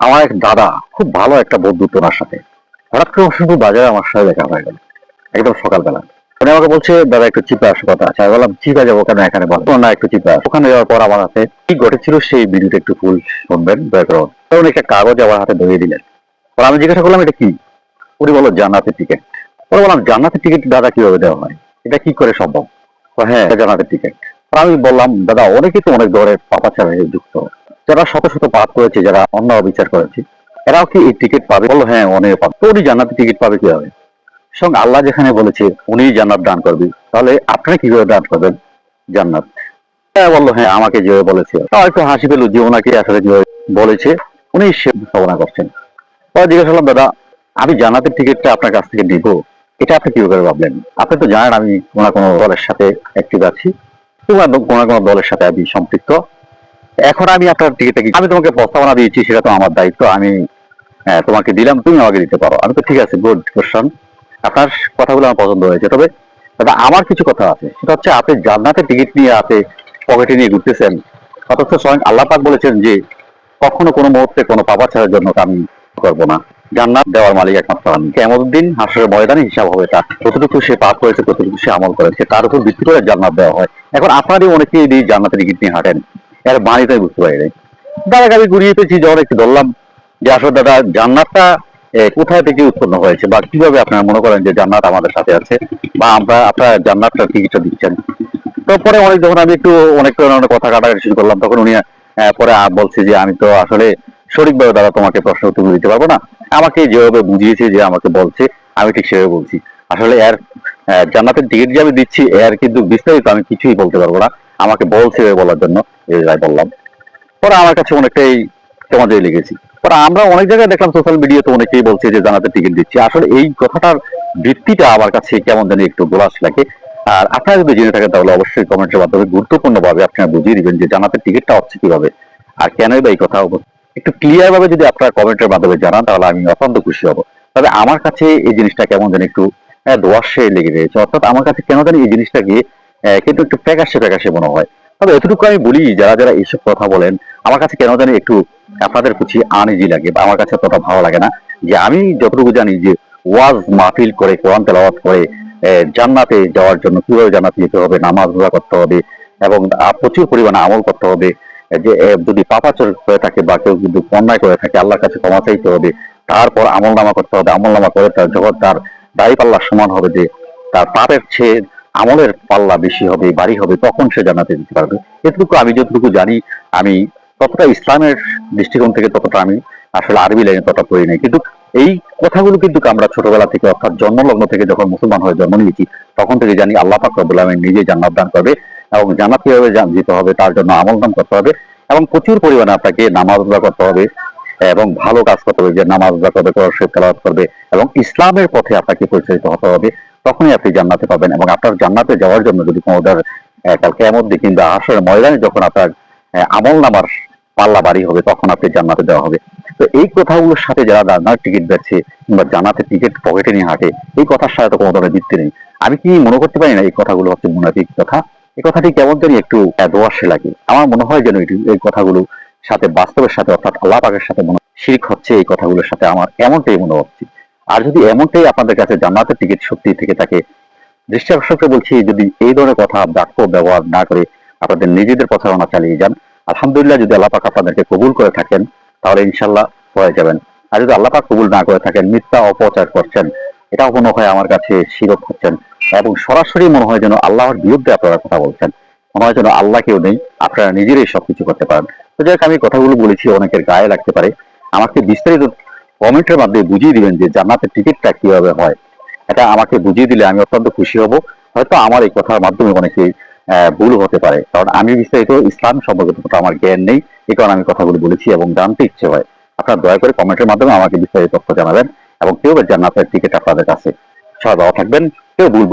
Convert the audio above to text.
আমার এক দাদা, খুব ভালো একটা বন্ধু ওনার সাথে। হঠাৎ করে শুধু বাজারে আমার সাথে দেখা হয়ে গেল, একদম সকালবেলা। উনি আমাকে বলছে, দাদা, একটু চিপে আসো কথা। আছে আমি বললাম, চিপে যাব কেন এখানে? বলো। না, একটু চিপে আসো। ওখানে যাওয়ার পর আমার হাতে কি ঘটেছিল সেই ভিডিওটা একটু ফুল শুনবেন, দয়া করে তখন একটা কাগজ আমার হাতে ধরিয়ে দিলেন। পর আমি জিজ্ঞাসা করলাম, এটা কি? উনি বলল, জান্নাতের টিকিট পরে বললাম, জান্নাতের টিকিট দাদা কীভাবে দেওয়া হয়? এটা কি করে সম্ভব? হ্যাঁ জান্নাতের টিকিট আমি বললাম, দাদা অনেকে তো অনেক ধরনের পাপাচারে যুক্ত। যারা শত শত পাপ করেছে, যারা অন্য অবিচার করেছে, এরাও কি এই টিকিট পাবে? বলল হ্যাঁ অনেক পাবে। তো উনি জান্নাতের টিকিট পাবে কীভাবে? সঙ্গে আল্লাহ যেখানে বলেছে উনি জান্নাত দান করবে। তাহলে আপনারা কীভাবে দান করবেন? জান্নাত। হ্যাঁ বলল হ্যাঁ আমাকে যেভাবে বলেছে। তাও একটু হাসি পেল, যে ওনাকে আসলে যেভাবে বলেছে, উনি সে ভাবনা করছেন। পরে জিজ্ঞাসা করলাম, দাদা, আমি জান্নাতের টিকিটটা আপনার কাছ থেকে দিব এটা আপনি কীভাবে ভাবলেন? আপনি তো জানেন, আমি কোনো কোনো দলের সাথে অ্যাক্টিভ আছি। কোনো কোনো দলের সাথে আমি সম্পৃক্ত। এখন আমি আপনার টিকিটটা কি আমি তোমাকে প্রস্তাবনা দিয়েছি সেটা তো আমার দায়িত্ব আমি হ্যাঁ, তোমাকে দিলাম তুমি আমাকে দিতে পারো। আমি তো ঠিক আছে গুড কোশ্চেন আপনার কথাগুলো আমার পছন্দ হয়েছে। তবে দাদা আমার কিছু কথা আছে। সেটা হচ্ছে আপনি জান্নাতের টিকিট নিয়ে আপনি পকেটে নিয়ে ঘুরতেছেন। অথচ স্বয়ং আল্লাহ পাক বলেছেন যে কখনো কোনো মুহূর্তে কোনো পাপা ছাড়ার জন্য আমি করব না। জান্নাত দেওয়ার মালিক একমাত্র আমি। কেমন দিন হাসরের ময়দানে হিসাব হবে তার। কতটুকু সে পাপ করেছে কতটুকু সে আমল করেছে। তার উপর ভিত্তি করে জান্নাত দেওয়া হয়। এখন আপনারই অনেকেই এই জান্নাতের টিকিট নিয়ে হাঁটেন? এর বাণীতে বুঝতে পারি নাই। দাদা আমি ঘুরিয়ে পেয়েছি যখন একটু ধরলাম যে, আসলে দাদা, জান্নাতটা কোথায় থেকে উৎপন্ন হয়েছে বা কীভাবে আপনারা মনে করেন যে জান্নাত আমাদের সাথে আছে বা আমরা, আপনারা জান্নাতটা টিকিটটা দিচ্ছেন? তো পরে অনেক, যখন আমি একটু অনেক অনেক কথা কাটাকাটি শুরু করলাম, তখন উনি পরে বলছে যে, আমি তো আসলে সঠিকভাবে দাদা তোমাকে প্রশ্ন উত্তর দিতে পারব না। আমাকে যেভাবে বুঝিয়েছে যে, আমাকে বলছে, আমি ঠিক সেভাবে বলছি। আসলে এর জান্নাতের টিকিট যে আমি দিচ্ছি, এর কিন্তু বিস্তারিত আমি কিছুই বলতে পারব না। আমাকে বলছে বলার জন্য এই বললাম। পরে আমার কাছে অনেকটাই কেমন জানি লেগেছি। পরে আমরা অনেক জায়গায় দেখলাম সোশ্যাল মিডিয়াতে অনেকেই বলছে যে জানাতে টিকিট দিচ্ছি। আসলে এই কথাটার ভিত্তিটা আমার কাছে কেমন জানি একটু গোলাস লাগে। আর আপনারা যদি জেনে থাকেন তাহলে অবশ্যই কমেন্টের মাধ্যমে গুরুত্বপূর্ণ ভাবে আপনারা বুঝিয়ে দিবেন যে জানাতে টিকিটটা হচ্ছে কীভাবে আর কেনই বা এই কথা একটু ক্লিয়ার ভাবে যদি আপনারা কমেন্টের মাধ্যমে জানান তাহলে আমি অত্যন্ত খুশি হব। তবে আমার কাছে এই জিনিসটা কেমন জানি একটু আহ, দোয়াশে লেগে রয়েছে। অর্থাৎ আমার কাছে কেন জানি এই জিনিসটাকে আহ, কিন্তু একটু প্যাকাশে প্যাকাশে মনে হয়। তবে এতটুকু আমি বলি, যারা যারা এইসব কথা বলেন, আমার কাছে কেন জানি একটু আপনাদের প্রতি আনইজি লাগে বা আমার কাছে ততটা ভালো লাগে না যে আমি যতটুকু জানি যে ওয়াজ মাহফিল করে, কোরআন তেলাওয়াত করে জান্নাতে যাওয়ার জন্য কীভাবে জান্নাতে যেতে হবে, নামাজ রোজা করতে হবে এবং প্রচুর পরিমাণে আমল করতে হবে যে যদি পাপাচর করে থাকে বা কেউ কিন্তু অন্যায় করে থাকে, আল্লাহর কাছে ক্ষমা চাইতে হবে, তারপর আমল নামা করতে হবে আমল নামা করে তার যখন তার দাড়ি পাল্লা সমান হবে যে তার পাপের চেয়ে আমলের পাল্লা বেশি হবে বাড়ি হবে, তখন সে জান্নাতে দিতে পারবে। এটুকু আমি যতটুকু জানি, আমি ততটা ইসলামের দৃষ্টিকোণ থেকে ততটা আমি আসলে আরবি লাইনে ততটা পড়ি নাই। কিন্তু এই কথাগুলো কিন্তু আমরা ছোটবেলা থেকে, অর্থাৎ জন্মলগ্ন থেকে যখন মুসলমান হয়ে জন্ম নিয়েছি, তখন থেকে জানি আল্লাহ পাক রব্বুল আলামিন নিজে জান্নাত দান করবে এবং জান্নাত কীভাবে জান- দিতে হবে, তার জন্য আমল দান করতে হবে এবং প্রচুর পরিমাণে আপনাকে নামাজ করতে হবে এবং ভালো কাজ করতে হবে, যে নামাজ করবে, কোরআন শরীফ তেলাওয়াত করবে এবং ইসলামের পথে আপনাকে পরিচালিত হতে হবে। তখনই আপনি জান্নাতে পাবেন এবং আপনার জান্নাতে যাওয়ার জন্য যদি কোনো ধর কাল কেমন দিন কিংবা আসলে ময়দানে যখন আপনার আমল নামার পাল্লা বাড়ি হবে, তখন আপনি জান্নাতে দেওয়া হবে। তো এই কথাগুলোর সাথে যারা জান্নার টিকিট বেচছে কিংবা জান্নাতে টিকিট পকেটে নিয়ে হাঁটে, এই কথার সাথে তো কোনো ধরনের ভিত্তি নেই। আমি কি মনে করতে পারি না এই কথাগুলো হচ্ছে মুনাফিক কথা? এই কথাটি কেমন জানি একটু দোয়াশে লাগে। আমার মনে হয় যেন এই কথাগুলো সাথে, বাস্তবের সাথে অর্থাৎ আল্লাহ পাকের সাথে মনে শিরিক হচ্ছে এই কথাগুলোর সাথে আমার এমনটাই মনে হচ্ছে। আর যদি এমনটাই আপনাদের কাছে জান্নাতের টিকিট সত্যি থেকে থাকে, দৃষ্টি আকর্ষককে বলছি, যদি এই ধরনের কথা বাক্য ব্যবহার না করে আপনাদের নিজেদের প্রচারণা চালিয়ে যান, আলহামদুলিল্লাহ যদি আল্লাহ পাক আপনাদেরকে কবুল করে থাকেন, তাহলে ইনশাল্লাহ হয়ে যাবেন। আর যদি আল্লাহ পাক কবুল না করে থাকেন, মিথ্যা অপচার করছেন এটাও মনে হয় আমার কাছে শিরক হচ্ছেন এবং সরাসরি মনে হয় যেন আল্লাহর বিরুদ্ধে আপনারা কথা বলছেন। মনে হয় যেন আল্লাহ কেউ নেই, আপনারা নিজেরাই সবকিছু করতে পারেন। তো যাই আমি কথাগুলো বলেছি, অনেকের গায়ে লাগতে পারে। আমাকে বিস্তারিত কমেন্টের মাধ্যমে বুঝিয়ে দিবেন যে জান্নাতের টিকিটটা কীভাবে হয়। এটা আমাকে বুঝিয়ে দিলে আমি অত্যন্ত খুশি হব। হয়তো আমার এই কথার মাধ্যমে অনেকে ভুল হতে পারে। কারণ আমি বিস্তারিত ইসলাম সম্পর্কে আমার জ্ঞান নেই। এ কারণে আমি কথাগুলো বলেছি এবং জানতে ইচ্ছে হয়। আপনারা দয়া করে কমেন্টের মাধ্যমে আমাকে বিস্তারিত তথ্য জানাবেন এবং কেউ জান্নাতের টিকিট আপনাদের কাছে। ভালো থাকবেন। কেউ ভুল